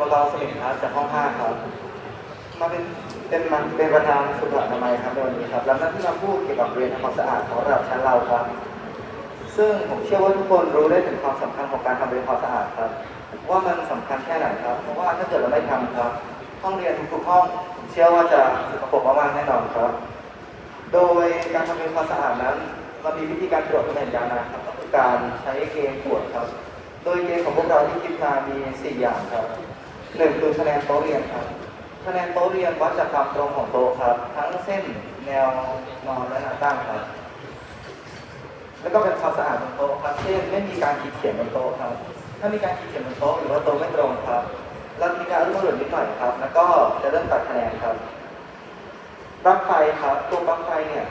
ปกรณ์สมิงครับจากห้องห้าครับ มาเป็นเป็นมันเป็นประธานสุขอนามัยครับในวันนี้ครับรับหน้าที่มาพูดเกี่ยวกับเรียนทำความสะอาดของระดับชั้นเราครับ ซึ่งผมเชื่อว่าทุกคนรู้ได้ถึงความสำคัญของการทำเรียนความสะอาดครับ ว่ามันสำคัญแค่ไหนครับ เพราะว่าถ้าเกิดเราไม่ทำครับ ห้องเรียนทุกห้องผมเชื่อว่าจะสกปรกมากๆแน่นอนครับ โดยการทำเรียนความสะอาดนั้นเรามีวิธีการตรวจคะแนนยานะครับก็คือการใช้เกณฑ์ตรวจครับ โดยเกณฑ์ของพวกเราที่คิดมามี 4 อย่างครับ หนึ่งคือคะแนนโต๊ะเรียนครับ คะแนนโต๊ะเรียนวัดจากความตรงของโต๊ะครับ ทั้งเส้นแนวนอนและหน้าตั้งครับ แล้วก็เป็นความสะอาดบนโต๊ะครับ เช่นไม่มีการขีดเขียนบนโต๊ะครับ ถ้ามีการขีดเขียนบนโต๊ะหรือว่าโต๊ะไม่ตรงครับเรามีการรุ่งเรืองนิดหน่อยครับ แล้วก็จะเริ่มตัดคะแนนครับปลั๊กไฟครับ ตัวปลั๊กไฟเนี่ย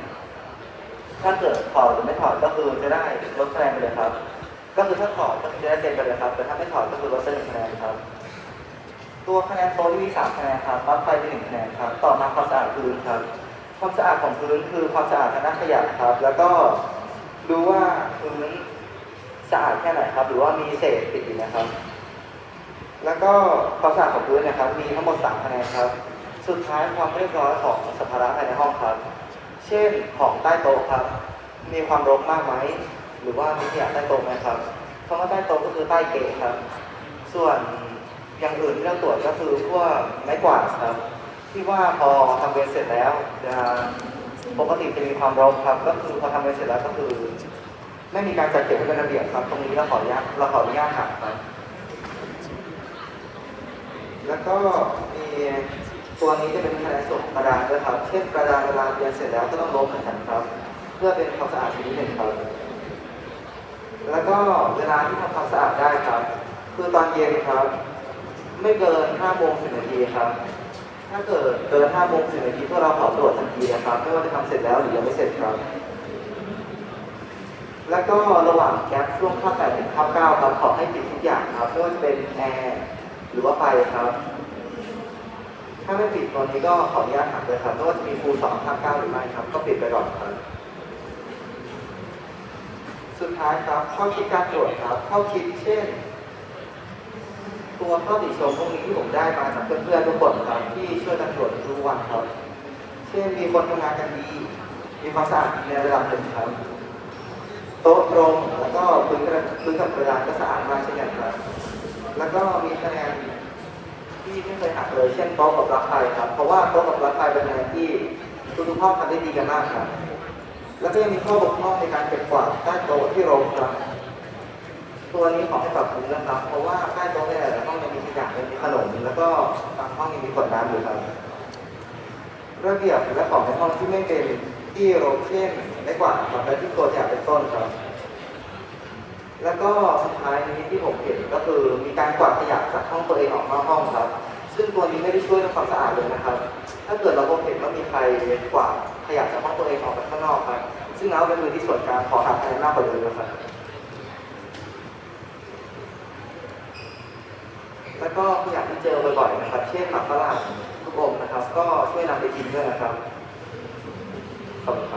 ถ้าเกิดถอดหรือไม่ถอดก็คือจะได้ลดคะแนนไปเลยครับ ก็คือถ้าถอดก็จะได้เต็มไปเลยครับ แต่ถ้าไม่ถอดก็คือลดไปหนึ่งคะแนนครับ ตัวคะแนนโต๊ะที่มีสามคะแนนครับปลั๊กไฟเป็นหนึ่งคะแนนครับ ต่อมาความสะอาดพื้นครับ ความสะอาดของพื้นคือความสะอาดทางด้านขยะครับ แล้วก็ดูว่าพื้นสะอาดแค่ไหนครับ หรือว่ามีเศษติดอยู่นะครับ แล้วก็ความสะอาดของพื้นนะครับ มีทั้งหมดสามคะแนนครับ สุดท้ายความเรียบร้อยของสัมภาระภายในห้องครับ เช่นของใต้โต๊ะครับ มีความรกมากไหม หรือว่ามีขยะใต้โต๊ะไหมครับคำว่าใต้โต๊ะก็คือใต้เกะครับ ส่วน อย่างอื่นที่เราตรวจก็คือพวกไม้กวาดครับ ที่ว่าพอทำเวรเสร็จแล้วจะปกติจะมีความรกครับ ก็คือพอทำเวรเสร็จแล้วก็คือ ไม่มีการจัดเก็บให้เป็นระเบียบครับ ตรงนี้เราขออนุญาตเราขออนุญาตหักครับ แล้วก็มีตัวนี้จะเป็นคะแนนส่งกระดานด้วยครับ เช่นกระดานเวลาเรียนเสร็จแล้วก็ต้องลบเหมือนกันครับ เพื่อเป็นความสะอาดชนิดหนึ่งครับ แล้วก็เวลาที่ทำความสะอาดได้ครับ คือตอนเย็นครับ ไม่เกิน5โมง10นาทีครับ ถ้าเกิดเกิน5โมง10นาทีพวกเราขอตรวจทันทีนะครับ ไม่ว่าจะทำเสร็จแล้วหรือยังไม่เสร็จครับ แล้วก็ระหว่างแก๊ปช่วงข้าแปดถึงข้าเก้าครับขอให้ปิดทุกอย่างครับไม่ว่าจะเป็นแอร์หรือว่าไฟครับถ้าไม่ปิดตัวนี้ก็ขออนุญาตหักเลยครับไม่ว่าจะมีฟูลสองข้าเก้าหรือไม่ครับ ก็ปิดไปก่อนครับสุดท้ายครับข้อคิดการตรวจครับข้อคิดเช่น ตัวข้อติชมพวกนี้ที่ผมได้มาจากเพื่อนๆทุกคนครับที่ช่วยกันตรวจทุกวันครับ เช่นมีคนทำงานกันดี มีความสะอาดในระดับหนึ่งครับ โต๊ะตรงแล้วก็พื้นกระพื้นกับกระดานก็สะอาดมากเช่นกันครับ แล้วก็มีคะแนนที่ไม่เคยหักเลยเช่นโต๊ะกับปลั๊กไฟครับ เพราะว่าโต๊ะกับปลั๊กไฟเป็นคะแนนที่ทุกๆห้องทำได้ดีกันมากครับ แล้วก็ยังมีข้อบกพร่องในการเก็บกวาดใต้โต๊ะที่โรงครับ ตัวนี้ขอให้ปรับปรุงนะครับ เพราะว่าใต้โต๊ะในหลาย ขนมแล้วก็บางห้องยังมีขวดน้ำอยู่ครับระเบียบและของในห้องที่ไม่เป็นที่โรงเช่นไม่กว่าดครับและที่ตัวแถบเป็นต้นครับ แล้วก็สุดท้ายนี้ที่ผมเห็นก็คือมีการกวาดขยะจากห้องตัวเองออกนอกห้องครับ ซึ่งตัวนี้ไม่ได้ช่วยเรื่องความสะอาดเลยนะครับ ถ้าเกิดเราพบเห็นว่ามีใครกวาดขยะจากห้องตัวเองออกไปข้างนอกครับ ซึ่งเราเป็นมือที่ส่วนกลางขอหักคะแนนมากกว่าเดิมนะครับ แล้วก็ขยะที่เจอบ่อยๆนะครับ เช่นหมากฝรั่งลูกอมนะครับ ก็ช่วยนำไปกินด้วยนะครับขอบคุณครับ